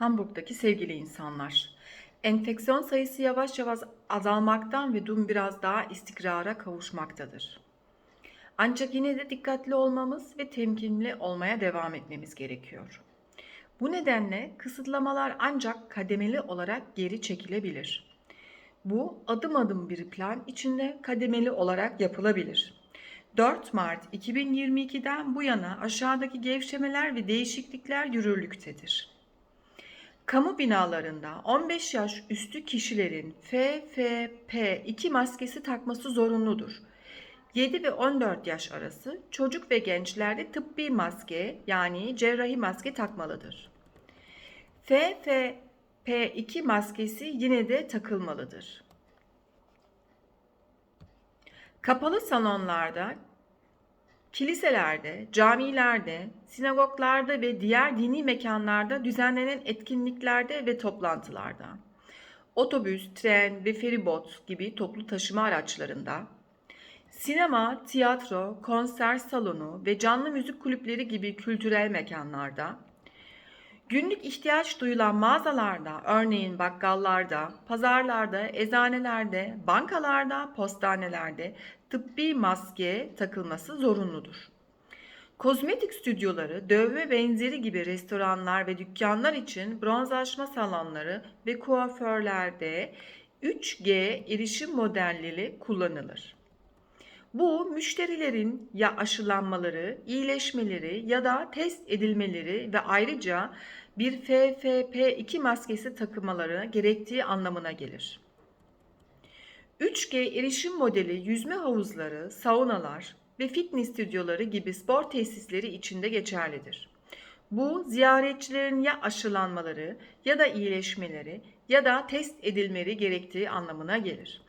Hamburg'daki sevgili insanlar. Enfeksiyon sayısı yavaş yavaş azalmaktan ve durum biraz daha istikrara kavuşmaktadır. Ancak yine de dikkatli olmamız ve temkinli olmaya devam etmemiz gerekiyor. Bu nedenle kısıtlamalar ancak kademeli olarak geri çekilebilir. Bu adım adım bir plan içinde kademeli olarak yapılabilir. 4 Mart 2022'den bu yana aşağıdaki gevşemeler ve değişiklikler yürürlüktedir. Kamu binalarında 15 yaş üstü kişilerin FFP2 maskesi takması zorunludur. 7 ve 14 yaş arası çocuk ve gençlerde tıbbi maske yani cerrahi maske takmalıdır. FFP2 maskesi yine de takılmalıdır. Kapalı salonlarda, kiliselerde, camilerde, sinagoglarda ve diğer dini mekanlarda düzenlenen etkinliklerde ve toplantılarda, otobüs, tren ve feribot gibi toplu taşıma araçlarında, sinema, tiyatro, konser salonu ve canlı müzik kulüpleri gibi kültürel mekanlarda, Günlük ihtiyaç duyulan mağazalarda, örneğin bakkallarda, pazarlarda, eczanelerde, bankalarda, postanelerde tıbbi maske takılması zorunludur. Kozmetik stüdyoları, dövme benzeri gibi restoranlar ve dükkanlar için bronzlaşma salonları ve kuaförlerde 3G erişim modelleri kullanılır. Bu müşterilerin ya aşılanmaları, iyileşmeleri ya da test edilmeleri ve ayrıca bir FFP2 maskesi takılmaları gerektiği anlamına gelir. 3G erişim modeli yüzme havuzları, saunalar ve fitness stüdyoları gibi spor tesisleri içinde geçerlidir. Bu ziyaretçilerin ya aşılanmaları ya da iyileşmeleri ya da test edilmeleri gerektiği anlamına gelir.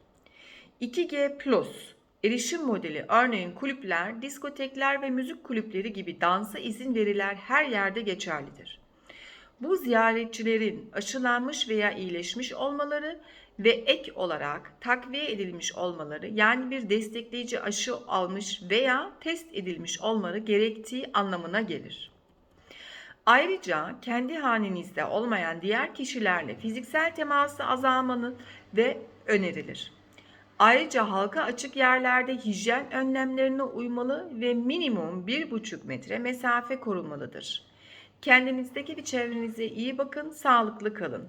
2G Plus erişim modeli örneğin kulüpler, diskotekler ve müzik kulüpleri gibi dansa izin verilen her yerde geçerlidir. Bu ziyaretçilerin aşılanmış veya iyileşmiş olmaları ve ek olarak takviye edilmiş olmaları yani bir destekleyici aşı almış veya test edilmiş olmaları gerektiği anlamına gelir. Ayrıca kendi hanenizde olmayan diğer kişilerle fiziksel teması azalmanın ve önerilir. Ayrıca halka açık yerlerde hijyen önlemlerine uymalı ve minimum 1,5 metre mesafe korunmalıdır. Kendinizdeki ve çevrenize iyi bakın, sağlıklı kalın.